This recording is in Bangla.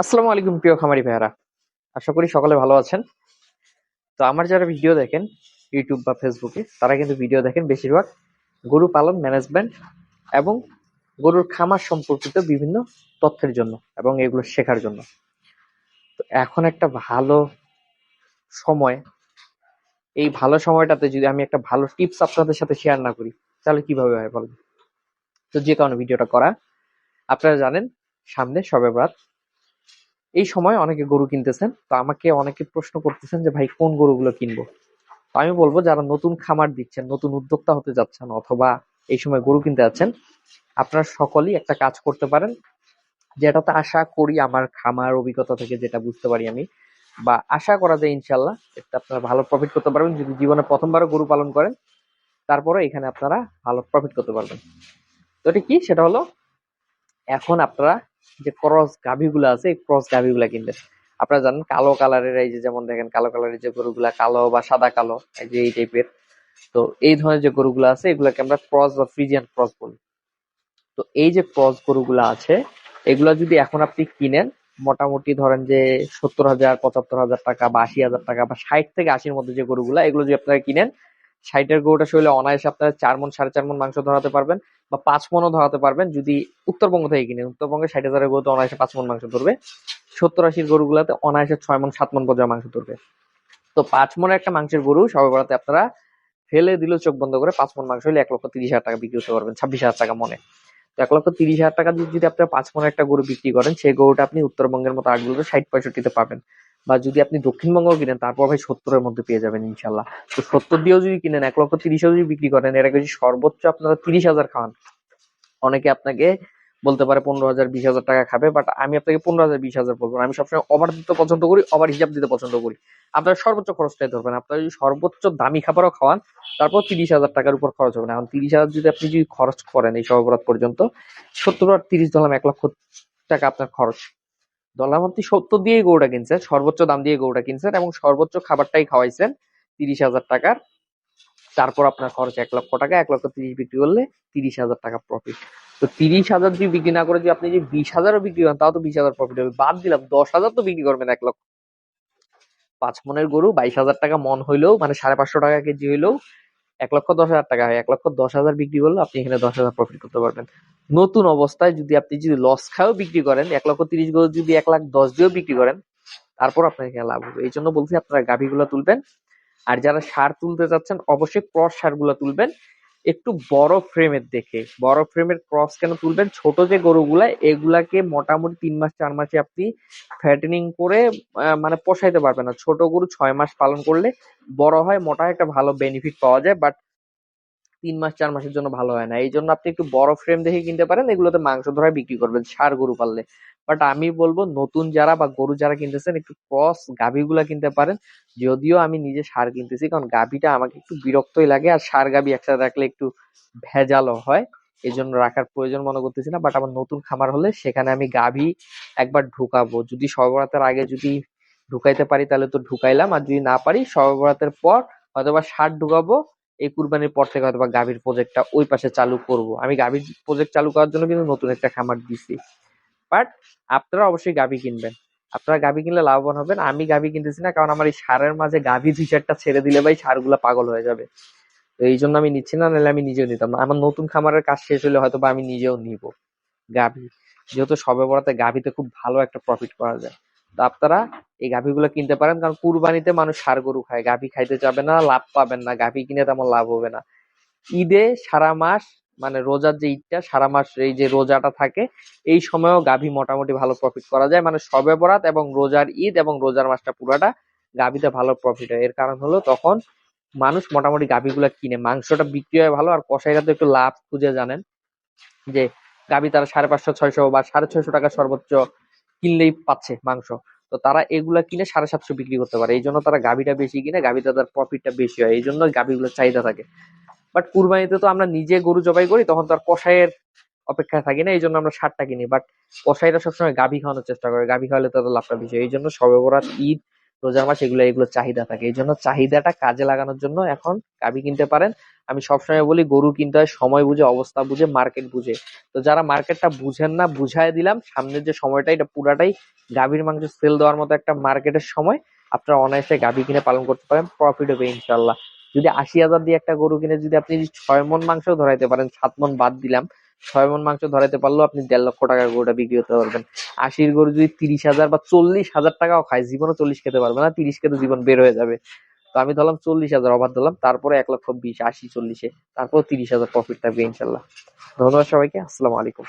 আসসালামু আলাইকুম, প্রিয় খামারি ভাইয়ারা। আশা করি সকলে ভালো আছেন। তো আমার যারা ভিডিও দেখেন, ইউটিউব বা ফেসবুকে, তারা কিন্তু ভিডিও দেখেন বেশিরভাগ। গরু পালন ম্যানেজমেন্ট এবং গরুর খামার সম্পর্কিত বিভিন্ন তথ্যের জন্য এবং এগুলো শেখার জন্য। তো এখন একটা ভালো সময়। এই ভালো সময়টাতে যদি আমি একটা ভালো টিপস আপনাদের সাথে শেয়ার না করি, তাহলে কীভাবে হয় বলুন? তো যে কারণে ভিডিওটা করা, আপনারা জানেন, সামনে সবে এই সময় অনেকে গরু কিনতেছেন, তো আমাকে অনেকে প্রশ্ন করতেছেন যে, ভাই, কোন গরুগুলো কিনবো? আমি বলব, যারা নতুন খামার দিচ্ছেন, নতুন উদ্যোক্তা হতে যাচ্ছেন অথবা এই সময় গরু কিনতে যাচ্ছেন, আপনারা সকলেই একটা কাজ করতে পারেন। যেটাতে আশা করি আমার খামার অভিজ্ঞতা থেকে যেটা বুঝতে পারি আমি, বা আশা করা যায় ইনশাল্লাহ এটা আপনারা ভালো প্রফিট করতে পারবেন যদি জীবনে প্রথমবারও গরু পালন করেন তারপরে এখানে আপনারা ভালো প্রফিট করতে পারবেন। তো এটা কি? সেটা হলো, এখন আপনারা যে ক্রস গাভীগুলো আছে, এই ক্রস গাভীগুলা কিনবেন আপনারা জানেন কালো কালারের এই যে যেমন দেখেন, কালো কালারের যে গরুগুলা, কালো বা সাদা কালো, এই যে এই টাইপের তো এই ধরনের যে গরুগুলো আছে, এগুলাকে আমরা ক্রস বা ফ্রিজিয়ান ক্রস বলি। তো এই যে ক্রস গরুগুলা আছে, এগুলা যদি এখন আপনি কিনেন, মোটামুটি ধরেন যে সত্তর হাজার, পঁচাত্তর হাজার টাকা বা আশি হাজার টাকা বা ষাট থেকে আশির মধ্যে যে গরুগুলা, এগুলো যদি আপনারা কিনেন ষাটের গরুটা শরীরে অনায়াসে আপনারা চার মন, সাড়ে চার মন মাংস ধরাতে পারবেন বা পাঁচ মনও ধরাতে পারবেন যদি উত্তরবঙ্গ থেকে কিনেন। উত্তরবঙ্গে ষাট হাজারের গরুতে অনায়াসে পাঁচ মন মাংস ধরবে। সত্তর আশির গরুগুলাতে অনায়াসে ছয় মন, সাত মন পর্যন্ত মাংস ধরবে। তো পাঁচ মনের একটা মাংসের গরু সবে বড়াতে আপনারা ফেলে দিলেও চোখ বন্ধ করে পাঁচ মন মাংস হলে এক লক্ষ তিরিশ হাজার টাকা বিক্রি করতে পারবেন, ছাব্বিশ হাজার টাকা মনে। তো এক লক্ষ তিরিশ হাজার টাকা দিয়ে যদি আপনারা পাঁচ মনের একটা গরু বিক্রি করেন, সেই গরুটা আপনি উত্তরবঙ্গের মতো আটগুলো ষাট পঁয়ষট্টিতে পাবেন। বা যদি আপনি দক্ষিণবঙ্গ কিনেন, তারপর ভাই সত্তরের মধ্যে পেয়ে যাবেন ইনশাল্লাহ। তো সত্তর দিয়েও যদি কিনেন, এক লক্ষ তিরিশেও যদি বিক্রি করেন আগে যদি সর্বোচ্চ আপনারা তিরিশ হাজার খাওয়ান অনেকে আপনাকে বলতে পারে পনেরো হাজার, বিশ হাজার টাকা খাবে বাট আমি আপনাকে পনেরো হাজার, বিশ হাজার বলব আমি সবসময় ওভার দিতে পছন্দ করি ওভার হিসাব দিতে পছন্দ করি। আপনার সর্বোচ্চ খরচটাই ধরবেন। আপনার যদি সর্বোচ্চ দামি খাবারও খাওয়ান, তারপর তিরিশ হাজার টাকার উপর খরচ হবে না। এখন তিরিশ হাজার যদি আপনি যদি খরচ করেন এই সর্বরাত পর্যন্ত, সত্তর আর তিরিশ ধরলাম এক লক্ষ টাকা আপনার খরচ। আপনি সত্তর দিয়েই গরুটা কিনছেন, সর্বোচ্চ দাম দিয়ে গরুটা কিনছেন এবং সর্বোচ্চ খাবারটাই খাওয়াইছেন তিরিশ হাজার টাকার। তারপর আপনার খরচ এক লক্ষ টাকা, এক লক্ষ তিরিশ বিক্রি করলে তিরিশ হাজার টাকা প্রফিট তো তিরিশ হাজার যদি বিক্রি না করে যদি আপনি যদি বিশ হাজারও বিক্রি করেন, তাও তো বিশ হাজার প্রফিট হবে। বাদ দিলাম, দশ হাজার তো বিক্রি করবেন এক লক্ষ। পাঁচ মনের গরু, বাইশ হাজার টাকা মন হইলেও মানে সাড়ে পাঁচশো টাকা কেজি হইলেও এক লক্ষ দশ হাজার টাকা হয়, এক লক্ষ দশ হাজার বিক্রি করলে আপনি এখানে দশ হাজার প্রফিট করতে পারবেন। নতুন অবস্থায় যদি আপনি যদি লস খায়ও বিক্রি করেন, এক লক্ষ তিরিশ গরু যদি এক লাখ দশ দিয়েও বিক্রি করেন, তারপর আপনার এখানে লাভ হবে। এই জন্য বলছি আপনারা গাভীগুলো তুলবেন। আর যারা সার তুলতে চাচ্ছেন, অবশ্যই ক্রস সারগুলো তুলবেন। একটু বড় ফ্রেমের দেখে। বড় ফ্রেমের ক্রস কেন তুলবেন? ছোট যে গরুগুলা, এগুলাকে মোটামুটি তিন মাস, চার মাসে আপনি ফ্যাটেনিং করে মানে পোষাইতে পারবেন না। ছোট গরু ছয় মাস পালন করলে বড় হয়, মোটা একটা ভালো বেনিফিট পাওয়া যায় বাট তিন মাস, চার মাসের জন্য ভালো হয় না। এই জন্য আপনি একটু বড় ফ্রেম দেখে কিনতে পারেন, এগুলোতে মাংস ধরায় বিক্রি করবেন, সার গরু পাললে। বাট আমি বলব নতুন যারা বা গরু যারা কিনতেছেন, একটু ক্রস গাভীগুলা কিনতে পারেন। যদিও আমি নিজে সার কিনতেছি, কারণ গাভীটা আমাকে একটু বিরক্তই লাগে আর সার গাভী একসাথে রাখলে একটু ভেজালও হয়। এই জন্য রাখার প্রয়োজন মনে করতেছি না বাট আমার নতুন খামার হলে সেখানে আমি গাভী একবার ঢুকাবো। যদি সর্বরাতের আগে যদি ঢুকাইতে পারি, তাহলে তো ঢুকাইলাম। আর যদি না পারি, সর্বরাতের পর হয়তোবা সার ঢুকাবো, এই কুরবানির পর থেকে হয়তোবা গাভীর প্রজেক্টটা ওই পাশে চালু করব। আমি গাভীর প্রজেক্ট চালু করার জন্য কিন্তু নতুন একটা খামার দিছি। বাট আপনারা অবশ্যই গাভী কিনবেন। আপনারা গাভী কিনলে লাভবান হবেন। আমি গাভী কিনতেছি না, কারণ আমার এই সারের মাঝে গাভী দুই চারটা ছেড়ে দিলে ভাই সারগুলা পাগল হয়ে যাবে। তো এই জন্য আমি নিচ্ছি না, নাহলে আমি নিজেও নিতাম না। আমার নতুন খামারের কাজ শেষ হলে হয়তো বা আমি নিজেও নিব গাভী। যেহেতু সবে বড়াতে গাভীতে খুব ভালো একটা প্রফিট করা যায়। তো আপনারা এই গাভীগুলো কিনতে পারেন, কারণ কুরবানিতে মানুষ সার গরু খায়। গাভী খাইতে যাবে না, লাভ পাবেন না। গাভী কিনে তেমন লাভ হবে না। ঈদে সারা মাস মানে রোজার যে ঈদটা, সারা মাস এই যে রোজাটা থাকে, এই সময়ও গাভী মোটামুটি ভালো প্রফিট করা যায়। মানে সবে বরাত এবং রোজার ঈদ এবং রোজার মাসটা পুরাটা গাভীতে ভালো প্রফিট হয়। এর কারণ হলো তখন মানুষ মোটামুটি গাভীগুলো কিনে, মাংসটা বিক্রি হয় ভালো, আর কসাইরা তো একটু লাভ খুঁজে জানেন। যে গাভী তারা সাড়ে পাঁচশো, ছয়শো বা সাড়ে ছয়শো টাকা সর্বোচ্চ কিনলেই পাচ্ছে মাংস। তো তারা এগুলা কিনে সাড়ে সাতশো বিক্রি করতে পারে। এই জন্য তারা গাভীটা বেশি কিনে, গাভীতে তার প্রফিটটা বেশি হয়। এই জন্য গাভীগুলোর চাহিদা থাকে। বাট কুরবানিতে তো আমরা নিজে গরু জবাই করি, তখন তো আর কষাইয়ের অপেক্ষায় থাকি না এই জন্য আমরা সারটা কিনি। বাট কষাইরা সবসময় গাভী খাওয়ানোর চেষ্টা করে, গাভী খাওয়ালে তাদের লাভটা বেশি। এই জন্য সবে বরাত, ঈদ, রোজার মাস এগুলো এগুলো চাহিদা থাকে। এই জন্য চাহিদাটা কাজে লাগানোর জন্য এখন গাভী কিনতে পারেন। আমি সবসময় বলি, গরু কিনতে হয়, সময় বুঝে, অবস্থা বুঝে মার্কেট বুঝে। তো যারা মার্কেটটা বুঝেন না, বুঝাই দিলাম, সামনের যে সময়টা এটা পুরাটাই গাভীর মাংস সেল দেওয়ার মতো একটা মার্কেটের সময়, আপনারা অনায়াসে গাভী কিনে পালন করতে পারেন প্রফিট হবে ইনশাল্লাহ যদি আশি হাজার দিয়ে একটা গরু কিনে যদি আপনি ছয় মন মাংস ধরাইতে পারেন, সাত মন বাদ দিলাম, ছয় মন মাংস ধরাইতে পারলেও আপনি দেড় লক্ষ টাকার গরুটা বিক্রি করতে পারবেন। আশির গরু যদি তিরিশ হাজার বা চল্লিশ হাজার টাকাও খায়, জীবনও চল্লিশ খেতে পারবে না, তিরিশ খেতে জীবন বের হয়ে যাবে। তো আমি ধরলাম চল্লিশ হাজার অভার ধরলাম, তারপরে এক লক্ষ বিশ, আশি, চল্লিশে, তারপর তিরিশ হাজার প্রফিট থাকবে ইনশাল্লাহ। ধন্যবাদ সবাইকে, আসসালামু আলাইকুম।